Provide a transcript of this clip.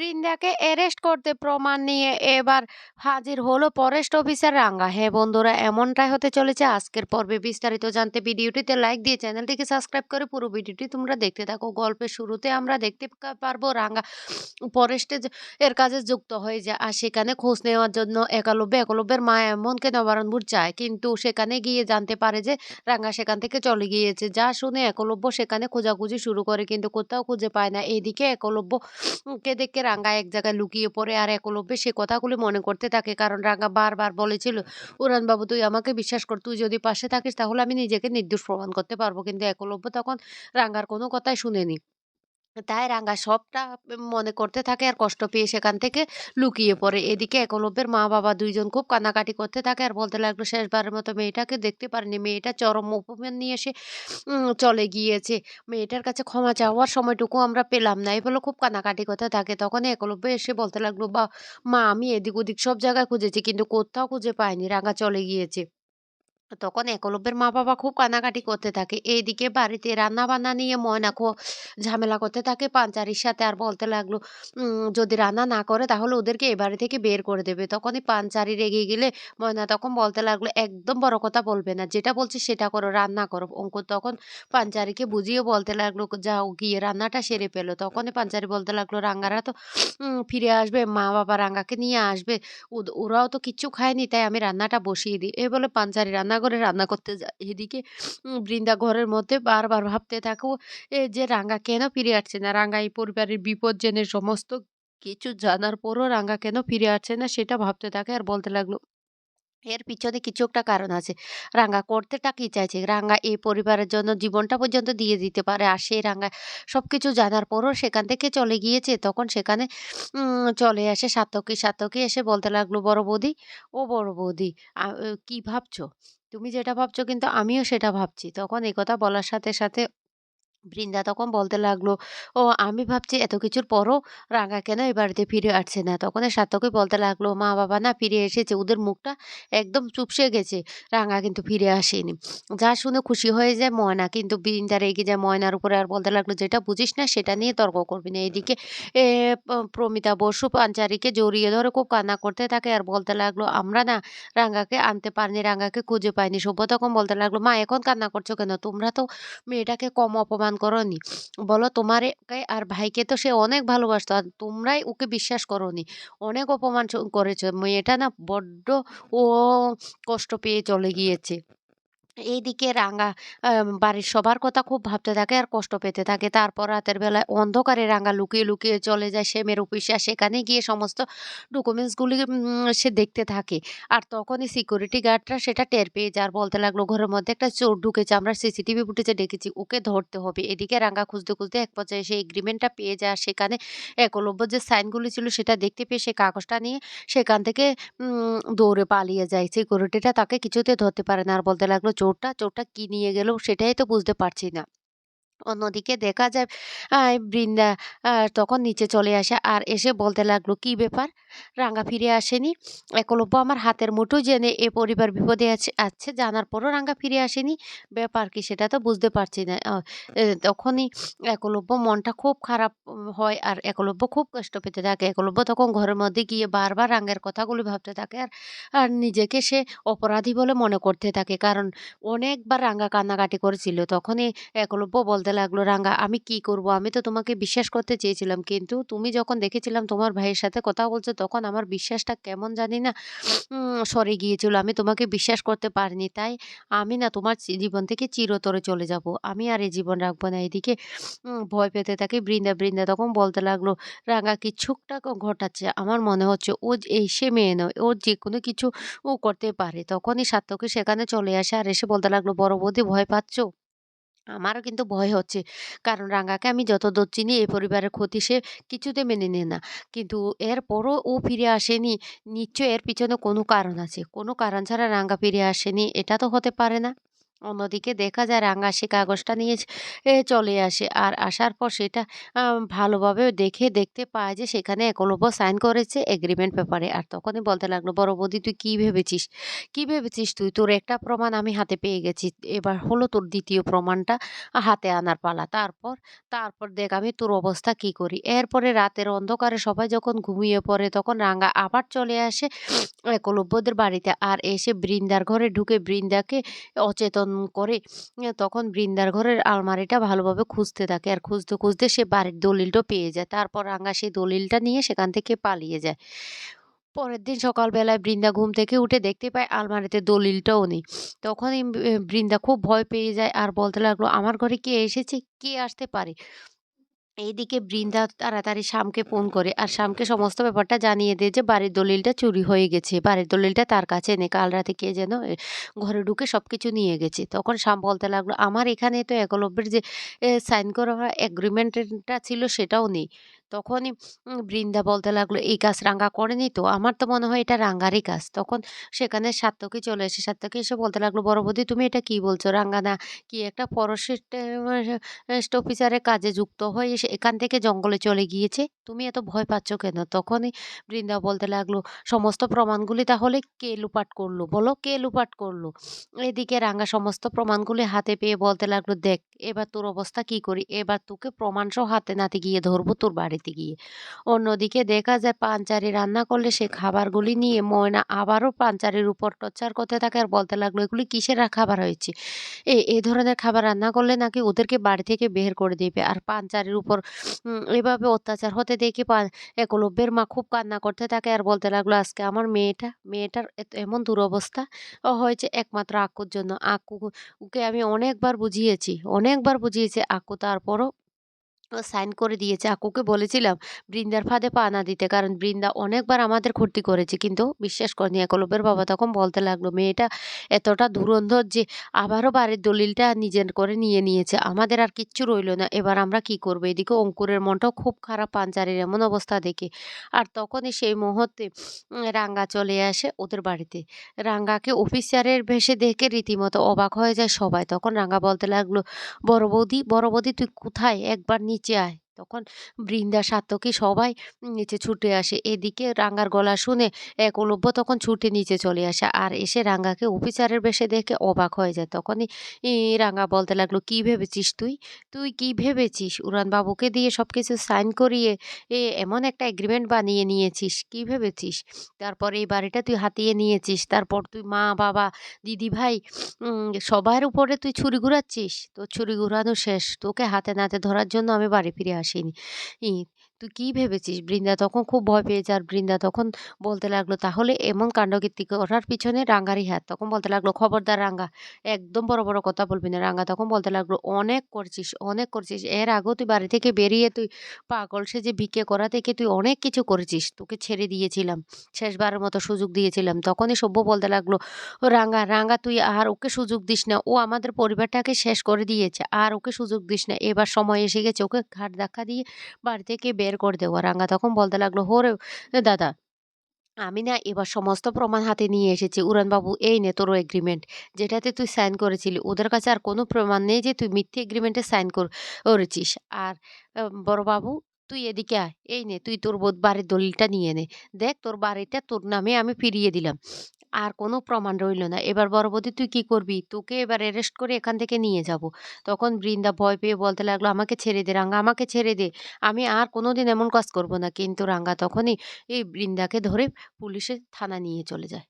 বৃন্দাকে arrest করতে প্রমাণ নিয়ে এবার হাজির হলো ফরেস্ট অফিসার রাঙ্গা। হ্যাঁ বন্ধুরা, এমনটাই হতে চলেছে। আজকের পর্বে বিস্তারিত জানতে ভিডিওটিতে লাইক দিয়ে চ্যানেলটিকে সাবস্ক্রাইব করে পুরো ভিডিওটি তোমরা দেখতে থাকো। গল্পের শুরুতে আমরা দেখতে পারব রাঙ্গা ফরেস্টে এর কাজে যুক্ত হয়ে যায় আর সেখানে খোঁজ নেওয়ার জন্য একালব্য একলব্যের মা এমনকে নবারণপুর যায়। কিন্তু সেখানে গিয়ে জানতে পারে যে রাঙ্গা সেখান থেকে চলে গিয়েছে। যা শুনে একলব্য সেখানে খোঁজাখুঁজি শুরু করে কিন্তু কোথাও খুঁজে পায় না। এদিকে একলব্য উম কে দেখে রাঙ্গা এক জায়গায় লুকিয়ে পড়ে। আর একলব্যে সে কথাগুলি মনে করতে থাকে। কারণ রাঙ্গা বারবার বলেছিল উরানবাবু তুই আমাকে বিশ্বাস কর, তুই যদি পাশে থাকিস, তাহলে আমি নিজেকে নির্দোষ প্রমাণ করতে পারব। কিন্তু একলব্য তখন রাঙ্গার কোনো কথাই শুনেনি। তাই রাঙ্গা সবটা মনে করতে থাকে আর কষ্ট পেয়ে সেখান থেকে লুকিয়ে পড়ে। এদিকে একলব্যের মা বাবা দুইজন খুব কান্নাকাটি করতে থাকে আর বলতে লাগল, শেষবারের মতো মেয়েটাকে দেখতে পারেনি। মেয়েটা চরম অপমান নিয়ে এসে চলে গিয়েছে। মেয়েটার কাছে ক্ষমা চাওয়ার সময়টুকু আমরা পেলাম না। এই বলে খুব কান্নাকাটি করতে থাকে। তখন একলব্য এসে বলতে লাগল, বা, মা, আমি এদিক ওদিক সব জায়গায় খুঁজেছি, কিন্তু কোথাও খুঁজে পাইনি। রাঙা চলে গিয়েছে। তখন একলব্যের মা বাবা খুব কান্নাকাটি করতে থাকে। এইদিকে বাড়িতে রান্না বান্না নিয়ে ময়না খো ঝামেলা করতে থাকে। পাঞ্চারির সাথে আর বলতে লাগল যদি রান্না না করে তাহলে ওদেরকে এ বাড়ি থেকে বের করে দেবে। তখনই পাঞ্চারি রেগে গেলে ময়না তখন বলতে লাগল, একদম বড় কথা বলবে না। যেটা বলছে সেটা করো, রান্না করো। অঙ্কুর তখন পাঞ্চারিকে বুঝিয়ে বলতে লাগল, যাও গিয়ে রান্নাটা সেরে ফেলো। তখনই পাঞ্চারি বলতে লাগল, রাঙ্গারা তো ফিরে আসবে মা বাবা রাঙ্গাকে নিয়ে আসবে। ওরাও তো কিচ্ছু খায়নি, তাই আমি রান্নাটা বসিয়ে দিই। এই বলে পাঞ্চারি রান্নাঘরে রান্না করতে যায় এদিকে বৃন্দা ঘরের মধ্যে বারবার ভাবতে থাকো, এ যে রাঙ্গা কেন ফিরে আসছে না? রাঙ্গা এই পরিবারের বিপদ জেনে সমস্ত কিছু জানার পরও রাঙ্গা কেন ফিরে আসছে না? সেটা ভাবতে থাকে আর বলতে লাগল এর পিছনে কিছু একটা কারণ আছে। রাঙ্গা করতেটা কি চাইছে? রাঙ্গা এই পরিবারের জন্য জীবনটা পর্যন্ত দিয়ে দিতে পারে। আর সেই রাঙ্গা সব কিছু জানার পরও সেখান থেকে চলে গিয়েছে। তখন সেখানে চলে আসে সাতকী। সাতকী এসে বলতে লাগল, বড় বৌদি, ও বড় বৌদি কি ভাবছ? তুমি যেটা ভাবছ কিন্তু আমিও সেটা ভাবছি। তখন কথা বলার সাথে সাথে বৃন্দা তখন বলতে লাগল ও আমি ভাবছি এত কিছুর পরও রাঙা কেন এই বাড়িতে ফিরে আসছে না? তখন এই সার্থকই বলতে লাগল মা বাবা না ফিরে এসেছে ওদের মুখটা একদম চুপসে গেছে রাঙা কিন্তু ফিরে আসেনি। যা শুনে খুশি হয়ে যায় ময়না কিন্তু বৃন্দা রেগে যায় ময়নার উপরে আর বলতে লাগল যেটা বুঝিস না সেটা নিয়ে তর্ক করবি না। এদিকে এ, প্রমিতা বসু পাঞ্চারিকে জড়িয়ে ধরে খুব কান্না করতে থাকে আর বলতে লাগল আমরা না রাঙ্গাকে আনতে পারিনি রাঙ্গাকে খুঁজে পাইনি। সভ্য তখন বলতে লাগল মা এখন কান্না করছ কেন? তোমরা তো মেয়েটাকে কম অপমান করনি। বলো তোমার আর ভাইকে তো সে অনেক ভালোবাসতো আর তোমরাই ওকে বিশ্বাস করনি। অনেক অপমান করেছ। মেয়েটা না বড্ড ও কষ্ট পেয়ে চলে গিয়েছে। এইদিকে রাঙা বাড়ির সবার কথা খুব ভাবতে থাকে আর কষ্ট পেতে থাকে। তারপর রাতের বেলায় অন্ধকারে রাঙা লুকিয়ে লুকিয়ে চলে যায় সেমের অফিসে আর সেখানে গিয়ে সমস্ত ডকুমেন্টসগুলি সে দেখতে থাকে। আর তখনই সিকিউরিটি গার্ডরা সেটা টের পেয়ে যার বলতে লাগল, ঘরের মধ্যে একটা চোর ঢুকেছে, আমরা সিসিটিভি ফুটেজে ডেকেছি ওকে ধরতে হবে। এদিকে রাঙা খুঁজতে খুঁজতে এক পর্যায়ে সেই এগ্রিমেন্টটা পেয়ে যায় আর সেখানে একলব্য যে সাইনগুলি ছিল সেটা দেখতে পেয়ে সে কাগজটা নিয়ে সেখান থেকে দৌড়ে পালিয়ে যায়। সিকিউরিটিটা তাকে কিছুতে ধরতে পারে না আর বলতে লাগল চোরটা জোরটা কি নিয়ে গেল সেটাই তো বুঝতে পারছি না। অন্যদিকে দেখা যায় বৃন্দা তখন নিচে চলে আসে আর এসে বলতে লাগল, কি ব্যাপার? রাঙ্গা ফিরে আসেনি? একলব্য আমার হাতের মুঠো জেনে এ পরিবার বিপদে আছে আছে, জানার পরও রাঙ্গা ফিরে আসেনি? ব্যাপার কি সেটা তো বুঝতে পারছি না। তখনই একলব্য মনটা খুব খারাপ হয় আর একলব্য খুব কষ্ট পেতে থাকে। একলব্য তখন ঘরের মধ্যে গিয়ে বারবার রাঙ্গের কথাগুলি ভাবতে থাকে আর আর নিজেকে সে অপরাধী বলে মনে করতে থাকে। কারণ অনেকবার রাঙ্গা কান্নাকাটি করেছিল, তখনই একলব্য বলতে লাগল। রাঙ্গা আমি কি করব? আমি তো তোমাকে বিশ্বাস করতে চেয়েছিলাম। কিন্তু তুমি যখন দেখেছিলাম তোমার ভাইয়ের সাথে কথা বলছো, তখন আমার বিশ্বাসটা কেমন জানি না সরে গিয়েছিল। আমি তোমাকে বিশ্বাস করতে পারিনি। তাই আমি না তোমার জীবন থেকে চিরতরে চলে যাব। আমি আর এই জীবন রাখব না। এদিকে ভয় পেতে থাকে বৃন্দা বৃন্দা তখন বলতে লাগল রাঙ্গা কিছুটা ঘটাচ্ছে। আমার মনে হচ্ছে ও এই সে মেয়ে নয়। ও যে কোনো কিছু ও করতে পারে। তখনই সার্থকী সেখানে চলে আসে আর এসে বলতে লাগল, বড় বৌদি ভয় পাচ্ছো? আমারও কিন্তু ভয় হচ্ছে। কারণ রাঙ্গাকে আমি যত দূর চিনি, এই পরিবারের ক্ষতি সে কিছুতে মেনে নেয় না। কিন্তু এর পরও ও ফিরে আসেনি নিশ্চয় এর পিছনে কোনো কারণ আছে। কোনো কারণ ছাড়া রাঙ্গা ফিরে আসেনি, এটা তো হতে পারে না। অন্যদিকে দেখা যায় রাঙ্গা সে কাগজটা নিয়ে এ চলে আসে। আর আসার পর সেটা ভালোভাবে দেখে দেখতে পায় যে সেখানে একলব্য সাইন করেছে এগ্রিমেন্ট পেপারে। আর তখনই বলতে লাগল, "বড় বৌদি তুই কী ভেবেছিস? কী ভেবেছিস তুই? তোর একটা প্রমাণ আমি হাতে পেয়ে গেছি। এবার হলো তোর দ্বিতীয় প্রমাণটা হাতে আনার পালা। তারপর, তারপর দেখ আমি তোর অবস্থা কি করি।" এরপরে রাতের অন্ধকারে সবাই যখন ঘুমিয়ে পড়ে তখন রাঙ্গা আবার চলে আসে একলব্যদের বাড়িতে। আর এসে বৃন্দার ঘরে ঢুকে বৃন্দাকে অচেতন করে তখন বৃন্দার ঘরের আলমারিটা ভালোভাবে খুঁজতে থাকে। আর খুঁজতে, খুঁজতে সে বাড়ির দলিলটা পেয়ে যায়। তারপর রাঙ্গা সেই দলিলটা নিয়ে সেখান থেকে পালিয়ে যায়। পরের দিন সকালবেলায় বৃন্দা ঘুম থেকে উঠে দেখতে পায় আলমারিতে দলিলটাও নেই। তখনই বৃন্দা খুব ভয় পেয়ে যায় আর বলতে লাগল, "আমার ঘরে কে এসেছে? কে আসতে পারে?" এইদিকে বৃন্দা তাড়াতাড়ি শ্যামকে ফোন করে আর শ্যামকে সমস্ত ব্যাপারটা জানিয়ে দেয় যে বাড়ির দলিলটা চুরি হয়ে গেছে। বাড়ির দলিলটা তার কাছে নেই। কাল রাতে কে যেন ঘরে ঢুকে সব কিছু নিয়ে গেছে। তখন শ্যাম বলতে লাগল, "আমার এখানে তো একলব্যের যে সাইন করা এগ্রিমেন্টটা ছিল সেটাও নেই।" তখনই বৃন্দা বলতে লাগল, "এই কাজ রাঙ্গা করেনি তো? আমার তো মনে হয় এটা রাঙ্গারই কাজ।" তখন সেখানে সাত্তকী চলে এসে সাত্তকী এসে বলতে লাগল, "বড় বৌদি তুমি এটা কি বলছো? রাঙ্গা না কি একটা ফরেস্ট অফিসারের কাজে যুক্ত হয়ে সে এখান থেকে জঙ্গলে চলে গিয়েছে। তুমি এত ভয় পাচ্ছ কেন? তখনই বৃন্দা বলতে লাগল, "সমস্ত প্রমাণগুলি তাহলে কে লুপাট করল? বলো কে লুপাট করল?" এদিকে রাঙ্গা সমস্ত প্রমাণগুলি হাতে পেয়ে বলতে লাগল, "দেখ এবার তোর অবস্থা কি করি? এবার তোকে প্রমাণসহ হাতে নাতে গিয়ে ধরবো তোর বাড়িতে গিয়ে।" অন্যদিকে দেখা যায় পাঞ্চারি রান্না করলে সে খাবারগুলি নিয়ে ময়না আবারও পাঞ্চারির উপর টর্চার করতে থাকে আর বলতে লাগল, "এগুলি কিসের খাবার হয়েছে? এ এই ধরনের খাবার রান্না করলে নাকি ওদেরকে বাড়ি থেকে বের করে দেবে আর পাঞ্চারির উপর এভাবে অত্যাচার হতে দেখে একলব্যের মা খুব কান্না করতে থাকে আর বলতে লাগল, "আজকে আমার মেয়েটা, মেয়েটার এমন দুরবস্থা হয়েছে একমাত্র আক্কুর জন্য। আক্কু আমি অনেকবার বুঝিয়েছি, অনেকবার বুঝিয়েছি আক্কু তারপরও সাইন করে দিয়েছে। আক্কুকে বলেছিলাম বৃন্দার ফাঁদে পা না দিতে। কারণ বৃন্দা অনেকবার আমাদের ক্ষতি করেছে। কিন্তু বিশ্বাস করেনি। একলব্যের বাবা তখন বলতে লাগল, "মেয়েটা এতটা ধুরন্ধর যে আবারও বাড়ির দলিলটা নিজের করে নিয়ে নিয়েছে। আমাদের আর কিচ্ছু রইল না। এবার আমরা কি করব?" এদিকে অঙ্কুরের মনটাও খুব খারাপ পাঞ্চারির এমন অবস্থা দেখে। আর তখনই সেই মুহূর্তে রাঙ্গা চলে আসে ওদের বাড়িতে। রাঙ্গাকে অফিসারের ভেসে দেখে রীতিমতো অবাক হয়ে যায় সবাই। তখন রাঙ্গা বলতে লাগল, "বড় বৌদি, বড় বৌদি তুই কোথায়? একবার নিচে আয়।" তখন বৃন্দা, সাত্তকী সবাই নিচে ছুটে আসে। এদিকে রাঙ্গার গলা শুনে এক একলব্য তখন ছুটে নিচে চলে আসে। আর এসে রাঙ্গাকে অফিসারের বেশে দেখে অবাক হয়ে যায়। তখনই রাঙ্গা বলতে লাগল, "কি ভেবেছিস তুই? তুই কি ভেবেছিস? উড়ানবাবুকে দিয়ে সব কিছু সাইন করিয়ে এ এমন একটা এগ্রিমেন্ট বানিয়ে নিয়েছিস। কি ভেবেছিস? তারপর এই বাড়িটা তুই হাতিয়ে নিয়েছিস। তারপর তুই মা, বাবা, দিদিভাই উম সবার উপরে তুই ছুরি ঘুরাচ্ছিস? তোর ছুরি ঘুরানো শেষ। তোকে হাতে নাতে ধরার জন্য আমি বাড়ি ফিরে আসিনি। তুই কি ভেবেছিস?" বৃন্দা তখন খুব ভয় পেয়ে যায়। আর বৃন্দা তখন বলতে লাগল, "তাহলে এমন কাণ্ডকীর্তি করার পিছনে রাঙ্গারই হাত।" তখন বলতে লাগল, "খবরদার রাঙ্গা, একদম বড়, বড় কথা বলবি না।" রাঙ্গা তখন বলতে লাগল, "অনেক করছিস অনেক করছিস এর আগেও তুই বাড়ি থেকে বেরিয়ে তুই পাগল সেজে ভিক্ষে করা থেকে তুই অনেক কিছু করেছিস। তোকে ছেড়ে দিয়েছিলাম। শেষবারের মতো সুযোগ দিয়েছিলাম।" তখনই সভ্য বলতে লাগল, "রাঙ্গা, রাঙ্গা তুই আর ওকে সুযোগ দিস না। ও আমাদের পরিবারটাকে শেষ করে দিয়েছে। আর ওকে সুযোগ দিস না। এবার সময় এসে গেছে ওকে ঘাড় ধাক্কা দিয়ে বাড়ি থেকে বের করে দেবো রাঙ্গা তখন বলতে লাগল, হোরে দাদা, আমি না এবার সমস্ত প্রমাণ হাতে নিয়ে এসেছি। উড়ানবাবু এই নে তোর এগ্রিমেন্ট। যেটাতে তুই সাইন করেছিলি। ওদের কাছে আর কোনো প্রমাণ নেই যে তুই মিথ্যে এগ্রিমেন্টে সাইন কর করেছিস। আর বড়বাবু তুই এদিকে আয়। এই নে তুই তোর বাড়ির দলিলটা নিয়ে নে। দেখ তোর বাড়িটা তোর নামে আমি ফিরিয়ে দিলাম। আর কোনো প্রমাণ রইল না। এবার বড় বৌদি তুই কি করবি? তোকে এবার অ্যারেস্ট করে এখান থেকে নিয়ে যাব।" তখন বৃন্দা ভয় পেয়ে বলতে লাগল, "আমাকে ছেড়ে দে রাঙ্গা, আমাকে ছেড়ে দে। আমি আর কোনো দিন এমন কাজ করব না।" কিন্তু রাঙ্গা তখনই এই বৃন্দাকে ধরে পুলিশের থানা নিয়ে চলে যায়।